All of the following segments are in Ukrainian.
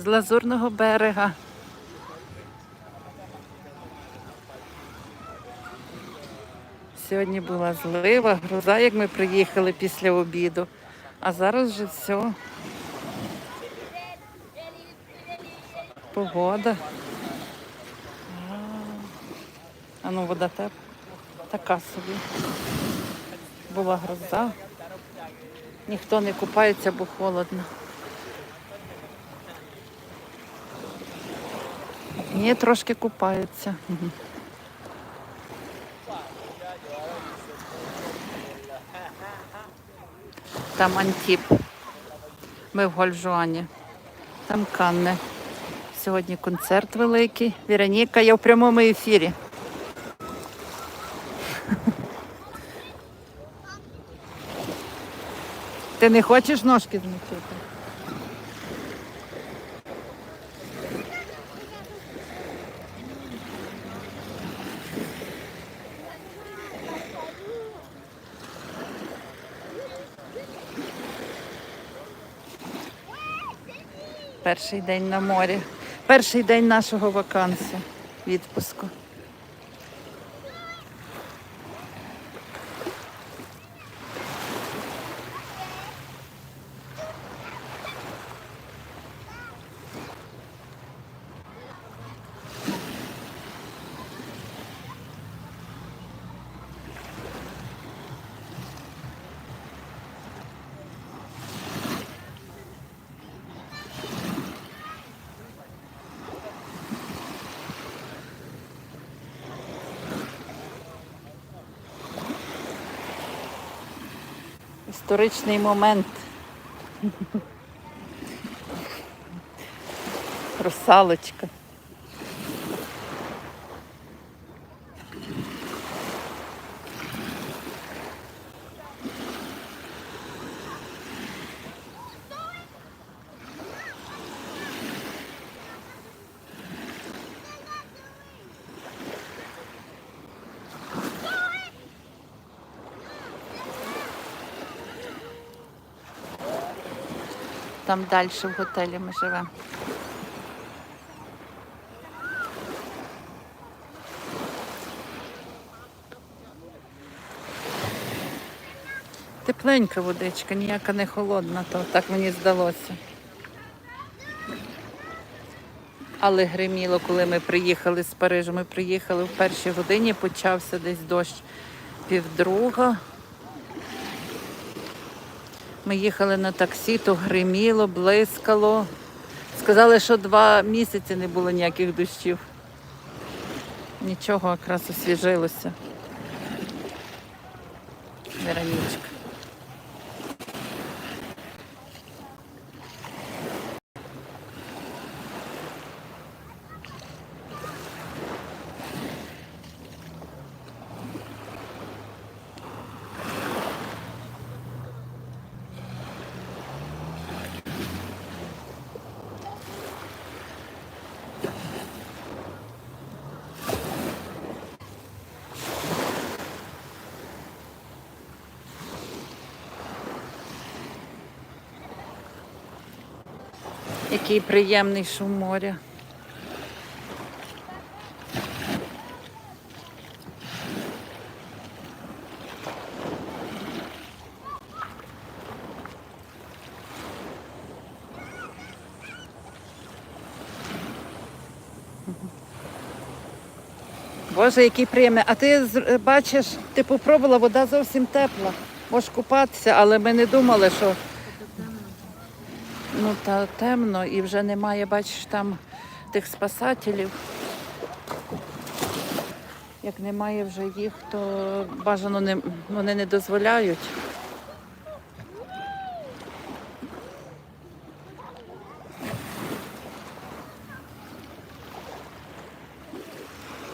з Лазурного берега. Сьогодні була злива, гроза, як ми приїхали після обіду. А зараз вже все. Погода. А, ну вода теп. Така собі. Була гроза. Ніхто не купається, бо холодно. Ні, трошки купаються. Там Антіп. Ми в Гольжуані. Там Канне. Сьогодні концерт великий. Віроніка, я в прямому ефірі. Ти не хочеш ножки змочити? Перший день на морі. Перший день нашого вакансу, відпуску. Історичний момент. Русалочка. Там далі в готелі ми живемо. Тепленька водичка, ніяка не холодна, то так мені здалося. Але гриміло, коли ми приїхали з Парижу. Ми приїхали в першій годині, почався десь дощ півдруга. Ми їхали на таксі, то гриміло, блискало. Сказали, що два місяці не було ніяких дощів. Нічого, якраз освіжилося. Веронічка. Який приємний шум моря. Боже, який приємний. А ти бачиш, ти попробувала, вода зовсім тепла. Можеш купатися, але ми не думали, що Ну та темно і вже немає, бачиш, там тих спасателів. Як немає вже їх, то бажано не, вони не дозволяють.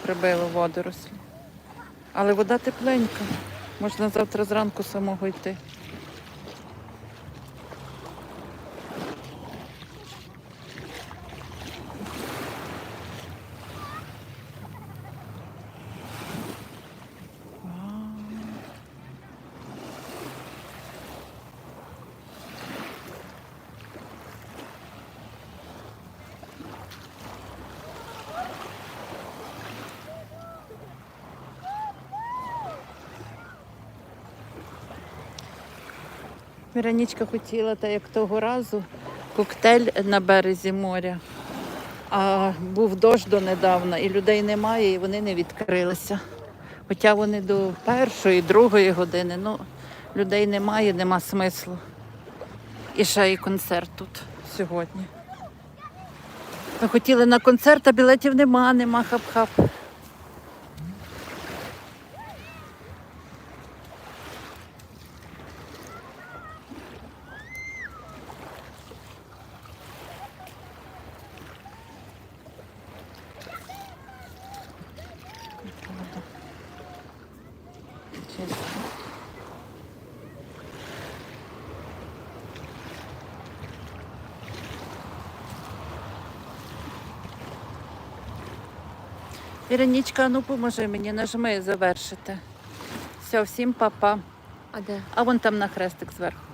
Прибило водорослі. Але вода тепленька. Можна завтра зранку самого йти. Веронічка хотіла, та як того разу, коктейль на березі моря. А був дощ донедавна, і людей немає, і вони не відкрилися. Хоча вони до першої, другої години, ну, людей немає, нема смислу. І ще і концерт тут сьогодні. Хотіли на концерт, а білетів нема, нема хап-хап. Іронічка, ну поможи мені, нажми завершити. Все, всім па-па. А де? А вон там на хрестик зверху.